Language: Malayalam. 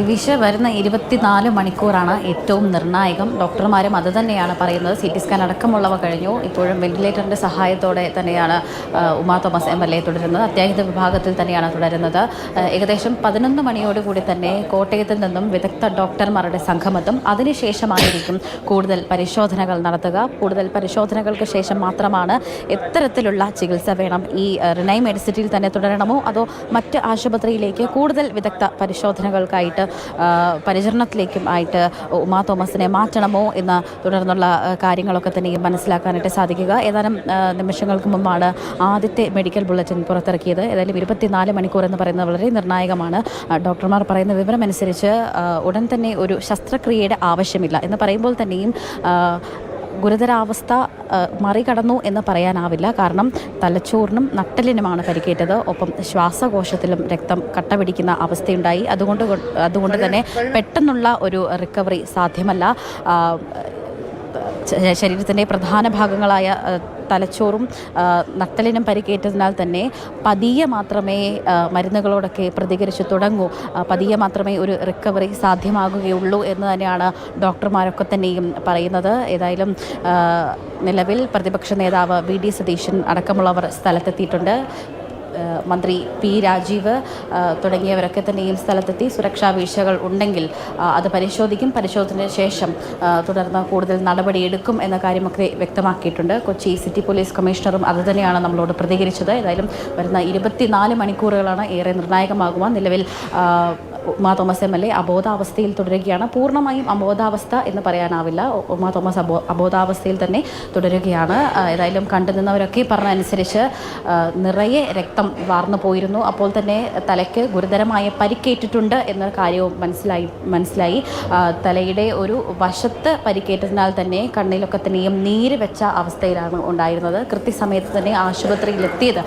ദിവിഷ വരുന്ന ഇരുപത്തിനാല് മണിക്കൂറാണ് ഏറ്റവും നിർണായകം. ഡോക്ടർമാരും അത് തന്നെയാണ് പറയുന്നത്. സി ടി സ്കാൻ അടക്കമുള്ളവ കഴിഞ്ഞു. ഇപ്പോഴും വെന്റിലേറ്ററിന്റെ സഹായത്തോടെ തന്നെയാണ് Uma Thomas M L A തുടരുന്നത്. അത്യാഹിത വിഭാഗത്തിൽ തന്നെയാണ് തുടരുന്നത്. ഏകദേശം പതിനൊന്ന് മണിയോടുകൂടി തന്നെ കോട്ടയത്തിൽ നിന്നും വിദഗ്ധ ഡോക്ടർമാരുടെ സംഘമെത്തും അതിനുശേഷമായിരിക്കും കൂടുതൽ പരിശോധനകൾ നടത്തുക. കൂടുതൽ പരിശോധനകൾക്ക് ശേഷം മാത്രമാണ് എത്തരത്തിലുള്ള ചികിത്സ വേണം. ഈ റിനൈ മെഡിസിറ്റിയിൽ തന്നെ തുടരണമോ? അതോ മറ്റ് ആശുപത്രിയിലേക്ക് കൂടുതൽ വിദഗ്ധ പരിശോധനകൾക്കായിട്ട് പരിചരണത്തിലേക്കും ആയിട്ട് ഉമാ തോമസിനെ മാറ്റണമോ എന്ന തുടർന്നുള്ള കാര്യങ്ങളൊക്കെ തന്നെ മനസ്സിലാക്കാനായിട്ട് സാധിക്കുക. ഏതാനും നിമിഷങ്ങൾക്ക് മുമ്പാണ് ആദ്യത്തെ മെഡിക്കൽ ബുള്ളറ്റിൻ പുറത്തിറക്കിയത്. ഏതായാലും ഇരുപത്തിനാല് മണിക്കൂർ എന്ന് പറയുന്നത് വളരെ നിർണായകമാണ്. ഡോക്ടർമാർ പറയുന്ന വിവരമനുസരിച്ച് ഉടൻ തന്നെ ഒരു ശസ്ത്രക്രിയയുടെ ആവശ്യമില്ല എന്ന് പറയുമ്പോൾ തന്നെയും ഗുരുതരാവസ്ഥ മറികടന്നു എന്ന് പറയാനാവില്ല. കാരണം തലച്ചോറിനും നട്ടലിനുമാണ് പരിക്കേറ്റത്. ഒപ്പം ശ്വാസകോശത്തിലും രക്തം കട്ട പിടിക്കുന്ന അവസ്ഥയുണ്ടായി. അതുകൊണ്ട് അതുകൊണ്ട് തന്നെ പെട്ടെന്നുള്ള ഒരു റിക്കവറി സാധ്യമല്ല. ശരീരത്തിന്റെ പ്രധാന ഭാഗങ്ങളായ തലച്ചോറും നട്ടലിനും പരിക്കേറ്റതിനാൽ തന്നെ പതിയെ മാത്രമേ മരുന്നുകളോടൊക്കെ പ്രതികരിച്ച് തുടങ്ങൂ. പതിയെ മാത്രമേ ഒരു റിക്കവറി സാധ്യമാകുകയുള്ളൂ എന്ന് തന്നെയാണ് ഡോക്ടർമാരൊക്കെ തന്നെയും പറയുന്നത്. ഏതായാലും നിലവിൽ പ്രതിപക്ഷ നേതാവ് വി. ഡി. സതീശൻ അടക്കമുള്ളവർ സ്ഥലത്തെത്തിയിട്ടുണ്ട്. മന്ത്രി പി രാജീവ് തുടങ്ങിയവരൊക്കെ തന്നെ ഈ സ്ഥലത്തെത്തി സുരക്ഷാ വീഴ്ചകൾ ഉണ്ടെങ്കിൽ അത് പരിശോധിക്കും. പരിശോധനയ്ക്ക് ശേഷം തുടർന്ന് കൂടുതൽ നടപടിയെടുക്കും എന്ന കാര്യമൊക്കെ വ്യക്തമാക്കിയിട്ടുണ്ട്. കൊച്ചി സിറ്റി പോലീസ് കമ്മീഷണറും അത് തന്നെയാണ് നമ്മളോട് പ്രതികരിച്ചത്. ഏതായാലും വരുന്ന ഇരുപത്തിനാല് മണിക്കൂറുകളാണ് ഏറെ നിർണായകമാകുക നിലവിൽ Uma Thomas M L A അബോധാവസ്ഥയിൽ തുടരുകയാണ്. പൂർണമായും അബോധാവസ്ഥ എന്ന് പറയാനാവില്ല. ഉമാ തോമസ് അബോ അബോധാവസ്ഥയിൽ തന്നെ തുടരുകയാണ്. ഏതായാലും കണ്ടുനിന്നവരൊക്കെ നിന്നവരൊക്കെ പറഞ്ഞ നിറയെ രക്തം വാർന്നു പോയിരുന്നു. അപ്പോൾ തന്നെ തലയ്ക്ക് ഗുരുതരമായ പരിക്കേറ്റിട്ടുണ്ട് എന്ന കാര്യവും മനസ്സിലായി മനസ്സിലായി. തലയുടെ ഒരു വശത്ത് പരിക്കേറ്റതിനാൽ തന്നെ കണ്ണിലൊക്കെ തന്നെയും നീര് വെച്ച അവസ്ഥയിലാണ് ഉണ്ടായിരുന്നത്. കൃത്യസമയത്ത് തന്നെ ആശുപത്രിയിൽ എത്തിയത്